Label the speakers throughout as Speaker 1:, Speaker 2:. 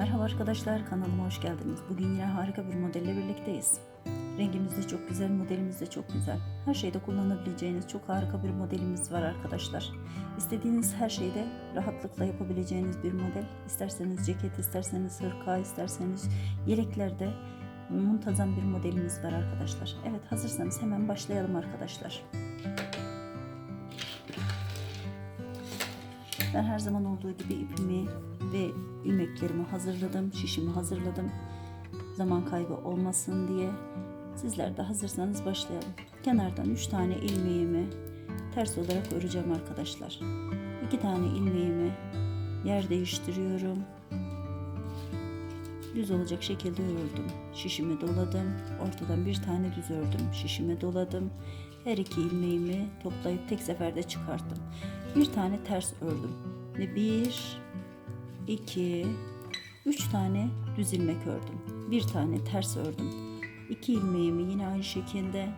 Speaker 1: Merhaba arkadaşlar kanalıma hoş geldiniz. Bugün yine harika bir modelle birlikteyiz. Rengimiz de çok güzel, modelimiz de çok güzel. Her şeyde kullanabileceğiniz çok harika bir modelimiz var arkadaşlar. İstediğiniz her şeyde rahatlıkla yapabileceğiniz bir model. İsterseniz ceket, isterseniz hırka, isterseniz yeleklerde muntazam bir modelimiz var arkadaşlar. Evet hazırsanız hemen başlayalım arkadaşlar. Ben her zaman olduğu gibi ipimi ve ilmeklerimi hazırladım, şişimi hazırladım. Zaman kaybı olmasın diye. Sizler de hazırsanız başlayalım. Kenardan 3 tane ilmeğimi ters olarak öreceğim arkadaşlar. 2 tane ilmeğimi yer değiştiriyorum. Düz olacak şekilde ördüm. Şişimi doladım. Ortadan bir tane düz ördüm. Şişimi doladım. Her iki ilmeğimi toplayıp tek seferde çıkarttım. Bir tane ters ördüm. Ve bir, iki, üç tane düz ilmek ördüm. Bir tane ters ördüm. İki ilmeğimi yine aynı şekilde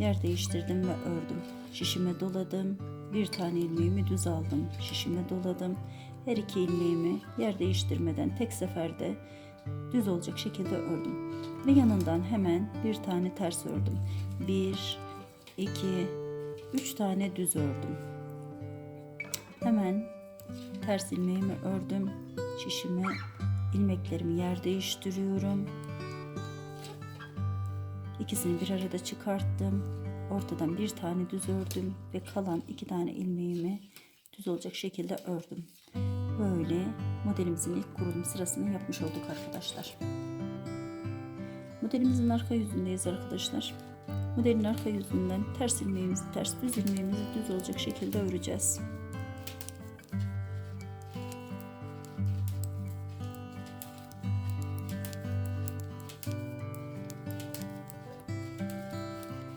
Speaker 1: yer değiştirdim ve ördüm. Şişime doladım. Bir tane ilmeğimi düz aldım. Şişime doladım. Her iki ilmeğimi yer değiştirmeden tek seferde düz olacak şekilde ördüm. Ve yanından hemen bir tane ters ördüm. Bir, iki, üç tane düz ördüm. Hemen ters ilmeğimi ördüm. Şişime ilmeklerimi yer değiştiriyorum. İkisini bir arada çıkarttım. Ortadan bir tane düz ördüm ve kalan iki tane ilmeğimi düz olacak şekilde ördüm. Böyle modelimizin ilk kurulum sırasını yapmış olduk arkadaşlar. Modelimizin arka yüzündeyiz arkadaşlar. Modelin arka yüzünden ters ilmeğimizi ters düz ilmeğimizi düz olacak şekilde öreceğiz.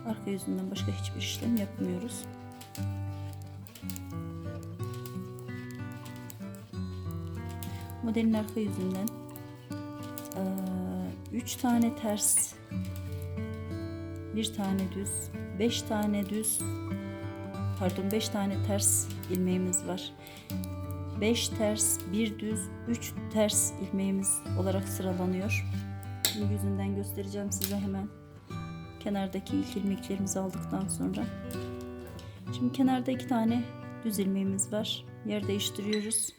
Speaker 1: Arka yüzünden başka hiçbir işlem yapmıyoruz. Modelin arka yüzünden 3 tane ters, bir tane düz, 5 tane düz, pardon 5 tane ters ilmeğimiz var. 5 ters, 1 düz, 3 ters ilmeğimiz olarak sıralanıyor. Şimdi yüzünden göstereceğim size hemen kenardaki ilk ilmeklerimizi aldıktan sonra. Şimdi kenarda iki tane düz ilmeğimiz var. Yer değiştiriyoruz.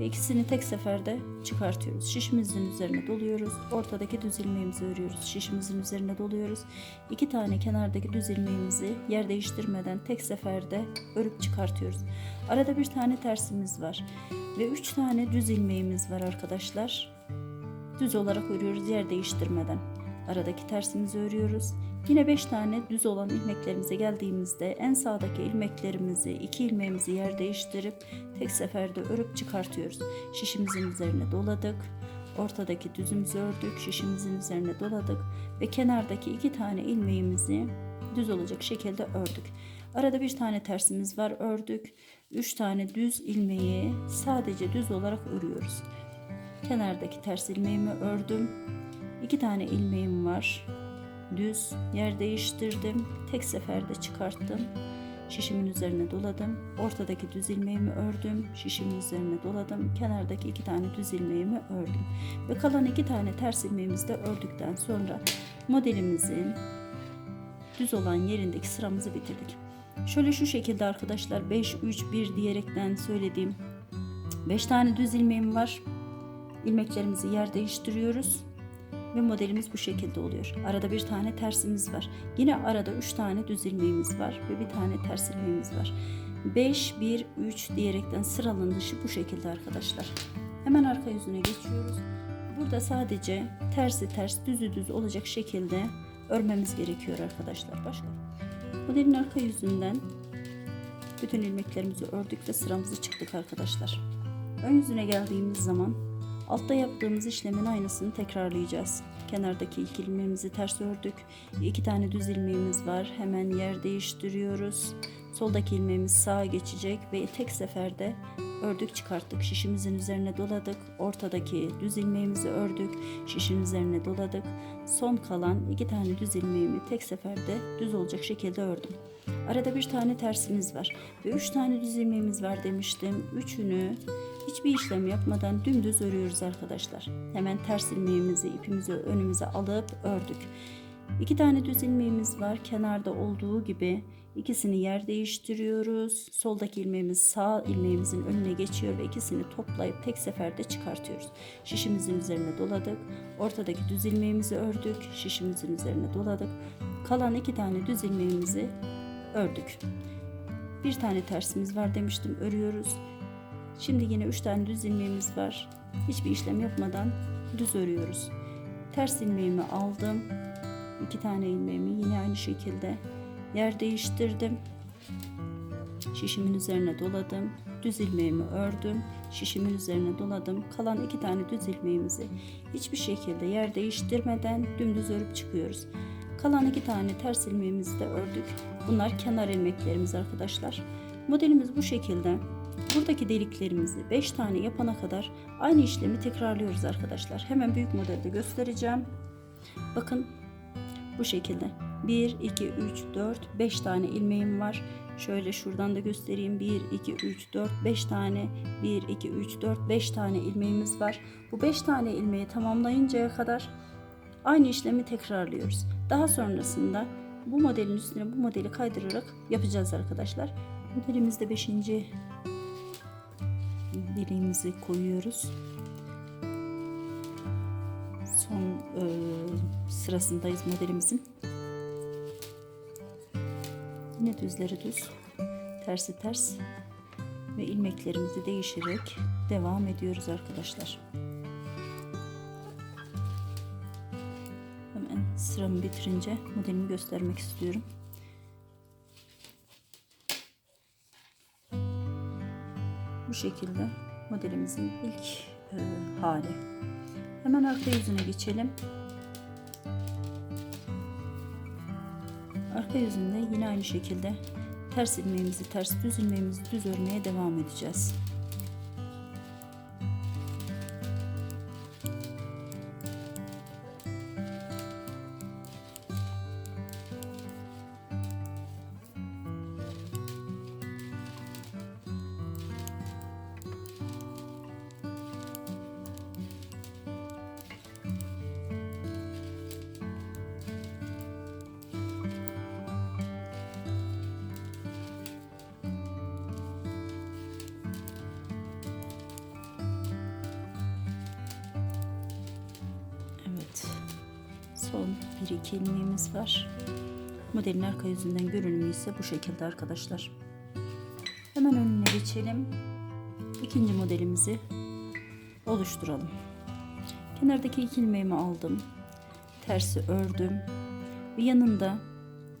Speaker 1: Ve ikisini tek seferde çıkartıyoruz. Şişimizin üzerine doluyoruz. Ortadaki düz ilmeğimizi örüyoruz. Şişimizin üzerine doluyoruz. İki tane kenardaki düz ilmeğimizi yer değiştirmeden tek seferde örüp çıkartıyoruz. Arada bir tane tersimiz var. Ve üç tane düz ilmeğimiz var arkadaşlar. Düz olarak örüyoruz yer değiştirmeden. Aradaki tersimizi örüyoruz. Yine 5 tane düz olan ilmeklerimize geldiğimizde en sağdaki ilmeklerimizi, iki ilmeğimizi yer değiştirip tek seferde örüp çıkartıyoruz. Şişimizin üzerine doladık. Ortadaki düzümüzü ördük. Şişimizin üzerine doladık ve kenardaki iki tane ilmeğimizi düz olacak şekilde ördük. Arada bir tane tersimiz var ördük. Üç tane düz ilmeği sadece düz olarak örüyoruz. Kenardaki ters ilmeğimi ördüm. İki tane ilmeğim var düz yer değiştirdim. Tek seferde çıkarttım. Şişimin üzerine doladım. Ortadaki düz ilmeğimi ördüm. Şişimin üzerine doladım. Kenardaki iki tane düz ilmeğimi ördüm. Ve kalan iki tane ters ilmeğimizi de ördükten sonra modelimizin düz olan yerindeki sıramızı bitirdik. Şöyle şu şekilde arkadaşlar 5 3 1 diyerekten söylediğim 5 tane düz ilmeğim var. İlmeklerimizi yer değiştiriyoruz ve modelimiz bu şekilde oluyor. Arada bir tane tersimiz var. Yine arada 3 tane düz ilmeğimiz var ve bir tane ters ilmeğimiz var. 5 1 3 diyerekten sıralanışı bu şekilde arkadaşlar. Hemen arka yüzüne geçiyoruz. Burada sadece tersi ters düzü düz olacak şekilde örmemiz gerekiyor arkadaşlar. Başka. Modelin arka yüzünden bütün ilmeklerimizi ördük ve sıramızı çıktık arkadaşlar. Ön yüzüne geldiğimiz zaman Altta yaptığımız işlemin aynısını tekrarlayacağız. Kenardaki ilk ilmeğimizi ters ördük. İki tane düz ilmeğimiz var. Hemen yer değiştiriyoruz. Soldaki ilmeğimiz sağa geçecek ve tek seferde ördük çıkarttık. Şişimizin üzerine doladık. Ortadaki düz ilmeğimizi ördük. Şişin üzerine doladık. Son kalan iki tane düz ilmeğimi tek seferde düz olacak şekilde ördüm. Arada bir tane tersimiz var ve üç tane düz ilmeğimiz var demiştim. Üçünü Hiçbir işlem yapmadan dümdüz örüyoruz arkadaşlar. Hemen ters ilmeğimizi ipimizi önümüze alıp ördük. İki tane düz ilmeğimiz var. Kenarda olduğu gibi ikisini yer değiştiriyoruz. Soldaki ilmeğimiz sağ ilmeğimizin önüne geçiyor ve ikisini toplayıp tek seferde çıkartıyoruz. Şişimizin üzerine doladık. Ortadaki düz ilmeğimizi ördük. Şişimizin üzerine doladık. Kalan iki tane düz ilmeğimizi ördük. Bir tane tersimiz var demiştim örüyoruz. Şimdi yine üç tane düz ilmeğimiz var. Hiçbir işlem yapmadan düz örüyoruz. Ters ilmeğimi aldım. İki tane ilmeğimi yine aynı şekilde yer değiştirdim. Şişimin üzerine doladım. Düz ilmeğimi ördüm. Şişimin üzerine doladım. Kalan iki tane düz ilmeğimizi hiçbir şekilde yer değiştirmeden dümdüz örüp çıkıyoruz. Kalan iki tane ters ilmeğimizi de ördük. Bunlar kenar ilmeklerimiz arkadaşlar. Modelimiz bu şekilde. Buradaki deliklerimizi 5 tane yapana kadar aynı işlemi tekrarlıyoruz arkadaşlar. Hemen büyük modelde göstereceğim. Bakın bu şekilde. 1, 2, 3, 4, 5 tane ilmeğim var. Şöyle şuradan da göstereyim. 1, 2, 3, 4, 5 tane. 1, 2, 3, 4, 5 tane ilmeğimiz var. Bu 5 tane ilmeği tamamlayıncaya kadar aynı işlemi tekrarlıyoruz. Daha sonrasında bu modelin üstüne bu modeli kaydırarak yapacağız arkadaşlar. Modelimizde 5. deliğimizi koyuyoruz. Son e, sırasındayız modelimizin. Yine düzleri düz, tersi ters ve ilmeklerimizi değişerek devam ediyoruz arkadaşlar. Hemen sıramı bitirince modelimi göstermek istiyorum. Bu şekilde modelimizin ilk e, hali. Hemen arka yüzüne geçelim. Arka yüzünde yine aynı şekilde ters ilmeğimizi ters düz ilmeğimizi düz örmeye devam edeceğiz. Son 1-2 ilmeğimiz var. Modelin arka yüzünden görünümü ise bu şekilde arkadaşlar. Hemen önüne geçelim. İkinci modelimizi oluşturalım. Kenardaki iki ilmeğimi aldım. Tersi ördüm. Ve yanında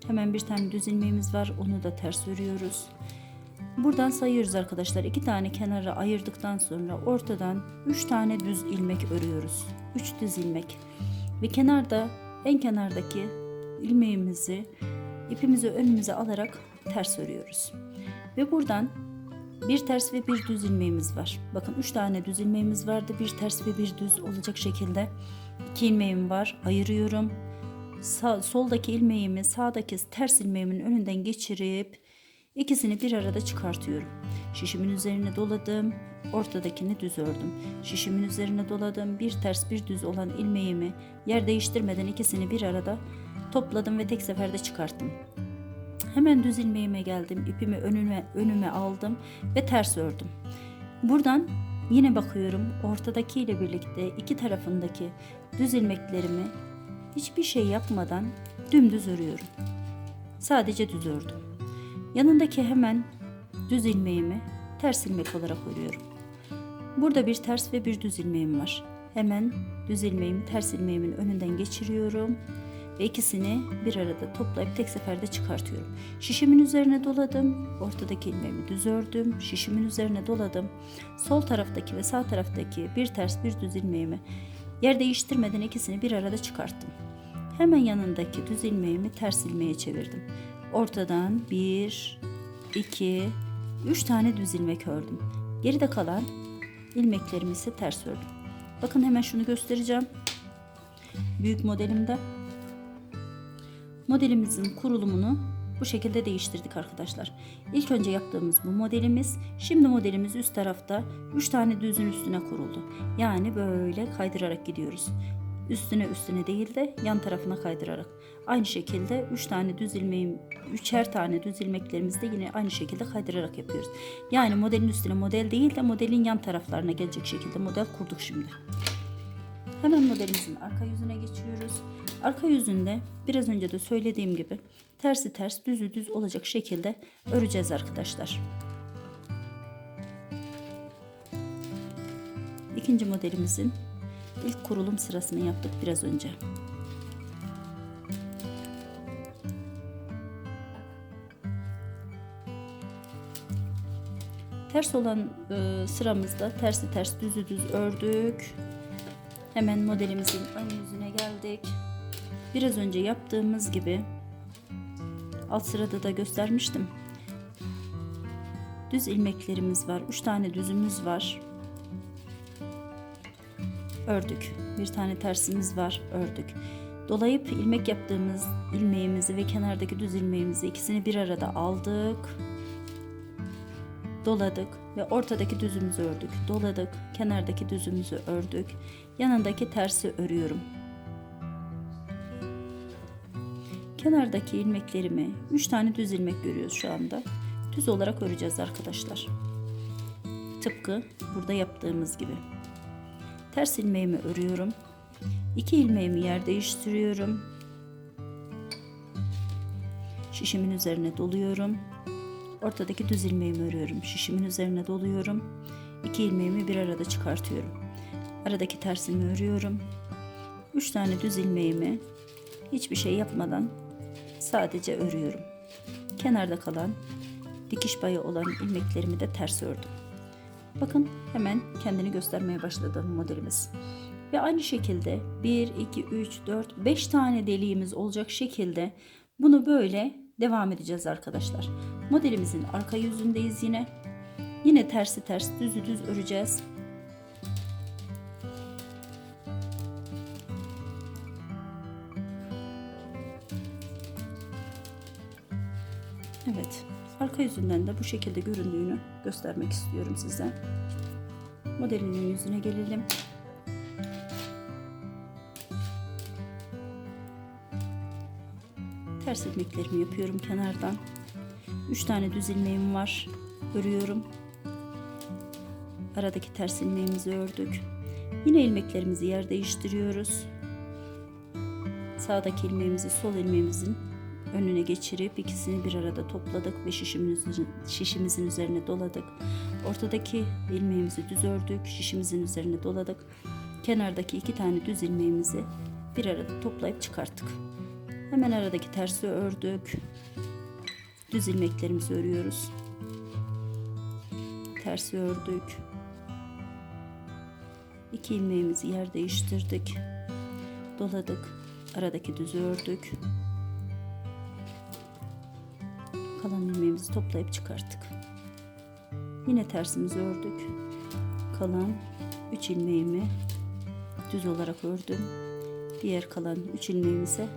Speaker 1: hemen bir tane düz ilmeğimiz var. Onu da ters örüyoruz. Buradan sayıyoruz arkadaşlar. İki tane kenara ayırdıktan sonra ortadan üç tane düz ilmek örüyoruz. Üç düz ilmek. Ve kenarda en kenardaki ilmeğimizi ipimizi önümüze alarak ters örüyoruz. Ve buradan bir ters ve bir düz ilmeğimiz var. Bakın üç tane düz ilmeğimiz vardı. Bir ters ve bir düz olacak şekilde iki ilmeğim var. Ayırıyorum. Sağ, soldaki ilmeğimi sağdaki ters ilmeğimin önünden geçirip İkisini bir arada çıkartıyorum. Şişimin üzerine doladım, ortadakini düz ördüm. Şişimin üzerine doladım, bir ters bir düz olan ilmeğimi yer değiştirmeden ikisini bir arada topladım ve tek seferde çıkarttım. Hemen düz ilmeğime geldim, ipimi önüme önüme aldım ve ters ördüm. Buradan yine bakıyorum ortadaki ile birlikte iki tarafındaki düz ilmeklerimi hiçbir şey yapmadan dümdüz örüyorum. Sadece düz ördüm. Yanındaki hemen düz ilmeğimi ters ilmek olarak örüyorum. Burada bir ters ve bir düz ilmeğim var. Hemen düz ilmeğimi ters ilmeğimin önünden geçiriyorum ve ikisini bir arada toplayıp tek seferde çıkartıyorum. Şişimin üzerine doladım, ortadaki ilmeğimi düz ördüm, şişimin üzerine doladım. Sol taraftaki ve sağ taraftaki bir ters bir düz ilmeğimi yer değiştirmeden ikisini bir arada çıkarttım. Hemen yanındaki düz ilmeğimi ters ilmeğe çevirdim. Ortadan bir, iki, üç tane düz ilmek ördüm. Geride kalan ilmeklerimi ise ters ördüm. Bakın hemen şunu göstereceğim. Büyük modelimde. Modelimizin kurulumunu bu şekilde değiştirdik arkadaşlar. İlk önce yaptığımız bu modelimiz. Şimdi modelimiz üst tarafta 3 tane düzün üstüne kuruldu. Yani böyle kaydırarak gidiyoruz. Üstüne üstüne değil de yan tarafına kaydırarak. Aynı şekilde 3 tane düz ilmeğim, üçer tane düz ilmeklerimizi de yine aynı şekilde kaydırarak yapıyoruz. Yani modelin üstüne model değil de modelin yan taraflarına gelecek şekilde model kurduk şimdi. Hemen modelimizin arka yüzüne geçiyoruz. Arka yüzünde biraz önce de söylediğim gibi tersi ters düzü düz olacak şekilde öreceğiz arkadaşlar. İkinci modelimizin ilk kurulum sırasını yaptık biraz önce. Ters olan e, sıramızda tersi ters düzü düz ördük. Hemen modelimizin ön yüzüne geldik. Biraz önce yaptığımız gibi alt sırada da göstermiştim. Düz ilmeklerimiz var. 3 tane düzümüz var. Ördük. Bir tane tersimiz var. Ördük. Dolayıp ilmek yaptığımız ilmeğimizi ve kenardaki düz ilmeğimizi ikisini bir arada aldık. Doladık ve ortadaki düzümüzü ördük. Doladık. Kenardaki düzümüzü ördük. Yanındaki tersi örüyorum. Kenardaki ilmeklerimi 3 tane düz ilmek görüyoruz şu anda. Düz olarak öreceğiz arkadaşlar. Tıpkı burada yaptığımız gibi. Ters ilmeğimi örüyorum. 2 ilmeğimi yer değiştiriyorum. Şişimin üzerine doluyorum. Ortadaki düz ilmeğimi örüyorum. Şişimin üzerine doluyorum. 2 ilmeğimi bir arada çıkartıyorum. Aradaki tersimi örüyorum. 3 tane düz ilmeğimi hiçbir şey yapmadan sadece örüyorum. Kenarda kalan dikiş payı olan ilmeklerimi de ters ördüm. Bakın hemen kendini göstermeye başladı modelimiz. Ve aynı şekilde 1, 2, 3, 4, 5 tane deliğimiz olacak şekilde bunu böyle devam edeceğiz arkadaşlar. Modelimizin arka yüzündeyiz yine. Yine tersi ters düzü düz öreceğiz. Arka yüzünden de bu şekilde göründüğünü göstermek istiyorum size. Modelinin yüzüne gelelim. Ters ilmeklerimi yapıyorum kenardan. 3 tane düz ilmeğim var. Örüyorum. Aradaki ters ilmeğimizi ördük. Yine ilmeklerimizi yer değiştiriyoruz. Sağdaki ilmeğimizi sol ilmeğimizin önüne geçirip ikisini bir arada topladık ve şişimizin, şişimizin üzerine doladık. Ortadaki ilmeğimizi düz ördük, şişimizin üzerine doladık. Kenardaki iki tane düz ilmeğimizi bir arada toplayıp çıkarttık. Hemen aradaki tersi ördük. Düz ilmeklerimizi örüyoruz. Tersi ördük. İki ilmeğimizi yer değiştirdik. Doladık. Aradaki düzü ördük. Kalan ilmeğimizi toplayıp çıkarttık. Yine tersimizi ördük. Kalan 3 ilmeğimi düz olarak ördüm. Diğer kalan 3 ilmeğimi ise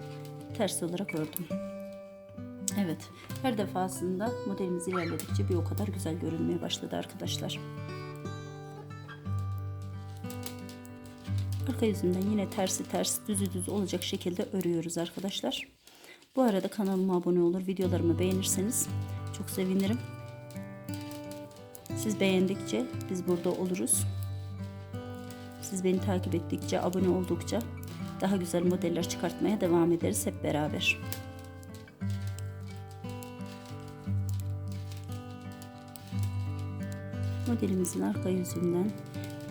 Speaker 1: ters olarak ördüm. Evet, her defasında modelimiz ilerledikçe bir o kadar güzel görünmeye başladı arkadaşlar. Arka yüzünden yine tersi ters, düzü düz olacak şekilde örüyoruz arkadaşlar. Bu arada kanalıma abone olur, videolarımı beğenirseniz çok sevinirim. Siz beğendikçe biz burada oluruz. Siz beni takip ettikçe, abone oldukça daha güzel modeller çıkartmaya devam ederiz hep beraber. Modelimizin arka yüzünden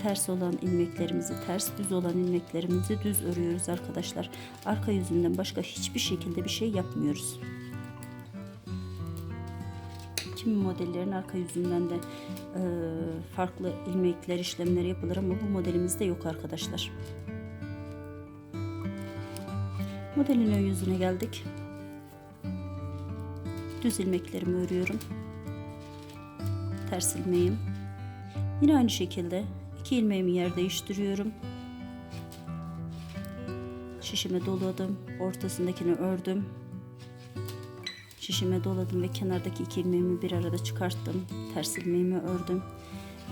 Speaker 1: ters olan ilmeklerimizi ters, düz olan ilmeklerimizi düz örüyoruz arkadaşlar. Arka yüzünden başka hiçbir şekilde bir şey yapmıyoruz. Kimi modellerin arka yüzünden de e, farklı ilmekler işlemleri yapılır ama bu modelimizde yok arkadaşlar. Modelin ön yüzüne geldik. Düz ilmeklerimi örüyorum. Ters ilmeğim. Yine aynı şekilde iki ilmeğimi yer değiştiriyorum. Şişime doladım. Ortasındakini ördüm. Şişime doladım ve kenardaki iki ilmeğimi bir arada çıkarttım. Ters ilmeğimi ördüm.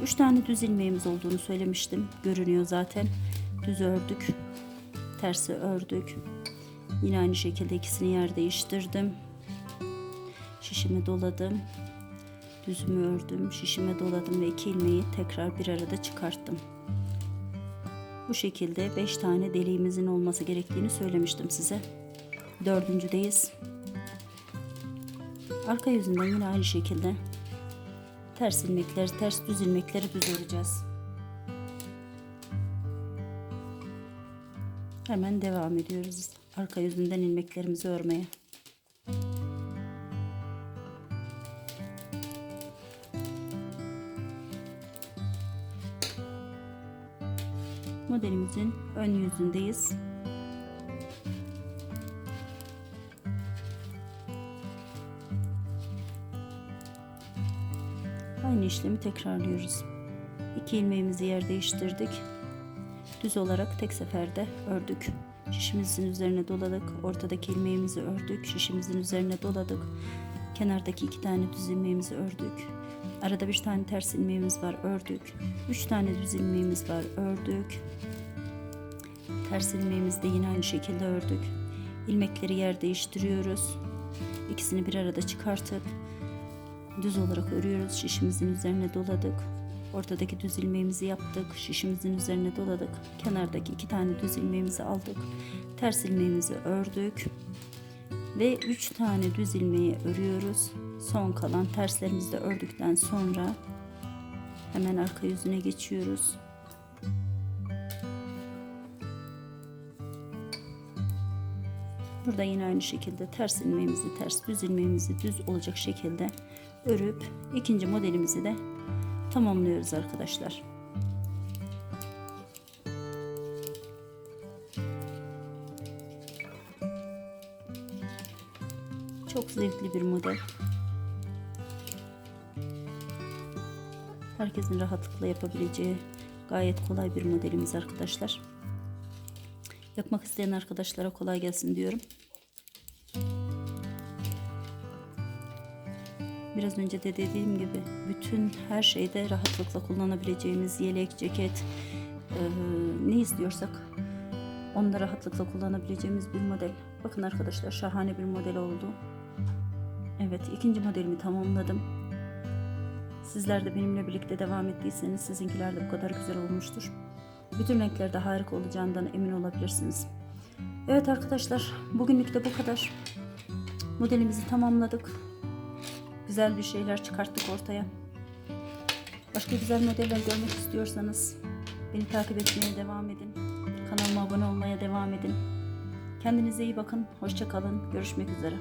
Speaker 1: 3 tane düz ilmeğimiz olduğunu söylemiştim. Görünüyor zaten. Düz ördük. Tersi ördük. Yine aynı şekilde ikisini yer değiştirdim. Şişimi doladım. Düzümü ördüm. Şişime doladım ve iki ilmeği tekrar bir arada çıkarttım. Bu şekilde 5 tane deliğimizin olması gerektiğini söylemiştim size. Dördüncüdeyiz. Arka yüzünden yine aynı şekilde ters ilmekleri, ters düz ilmekleri düz öreceğiz. Hemen devam ediyoruz arka yüzünden ilmeklerimizi örmeye. Modelimizin ön yüzündeyiz. Aynı işlemi tekrarlıyoruz. İki ilmeğimizi yer değiştirdik. Düz olarak tek seferde ördük. Şişimizin üzerine doladık. Ortadaki ilmeğimizi ördük. Şişimizin üzerine doladık. Kenardaki iki tane düz ilmeğimizi ördük. Arada bir tane ters ilmeğimiz var ördük. Üç tane düz ilmeğimiz var ördük. Ters ilmeğimizi de yine aynı şekilde ördük. İlmekleri yer değiştiriyoruz. İkisini bir arada çıkartıp düz olarak örüyoruz. Şişimizin üzerine doladık. Ortadaki düz ilmeğimizi yaptık. Şişimizin üzerine doladık. Kenardaki iki tane düz ilmeğimizi aldık. Ters ilmeğimizi ördük. Ve üç tane düz ilmeği örüyoruz. Son kalan terslerimizi de ördükten sonra hemen arka yüzüne geçiyoruz. Burada yine aynı şekilde ters ilmeğimizi ters, düz ilmeğimizi düz olacak şekilde örüp ikinci modelimizi de tamamlıyoruz arkadaşlar. Çok zevkli bir model. Herkesin rahatlıkla yapabileceği gayet kolay bir modelimiz arkadaşlar. Yapmak isteyen arkadaşlara kolay gelsin diyorum. Biraz önce de dediğim gibi bütün her şeyde rahatlıkla kullanabileceğimiz yelek, ceket, e, ne istiyorsak da rahatlıkla kullanabileceğimiz bir model. Bakın arkadaşlar şahane bir model oldu. Evet ikinci modelimi tamamladım. Sizler de benimle birlikte devam ettiyseniz sizinkiler de bu kadar güzel olmuştur. Bütün renklerde harika olacağından emin olabilirsiniz. Evet arkadaşlar bugünlük de bu kadar. Modelimizi tamamladık. Güzel bir şeyler çıkarttık ortaya. Başka güzel modeller görmek istiyorsanız beni takip etmeye devam edin. Kanalıma abone olmaya devam edin. Kendinize iyi bakın. Hoşça kalın. Görüşmek üzere.